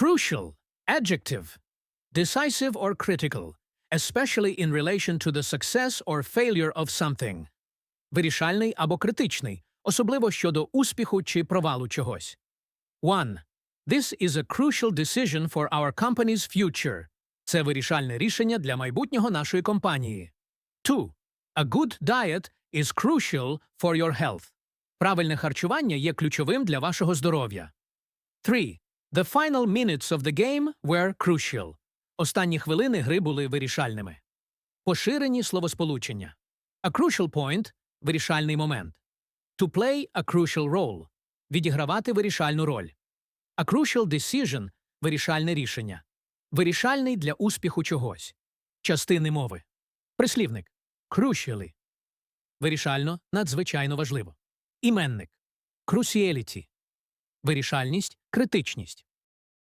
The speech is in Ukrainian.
Crucial, adjective, decisive or critical, especially in relation to the success or failure of something. Вирішальний або критичний, особливо щодо успіху чи провалу чогось. 1. This is a crucial decision for our company's future. Це вирішальне рішення для майбутнього нашої компанії. 2. A good diet is crucial for your health. Правильне харчування є ключовим для вашого здоров'я. 3. The final minutes of the game were crucial. Останні хвилини гри були вирішальними. Поширені словосполучення. A crucial point – вирішальний момент. To play a crucial role – відігравати вирішальну роль. A crucial decision – вирішальне рішення. Вирішальний для успіху чогось. Частини мови. Прислівник. Crucially. Вирішально, надзвичайно важливо. Іменник. Cruciality. Вирішальність, критичність.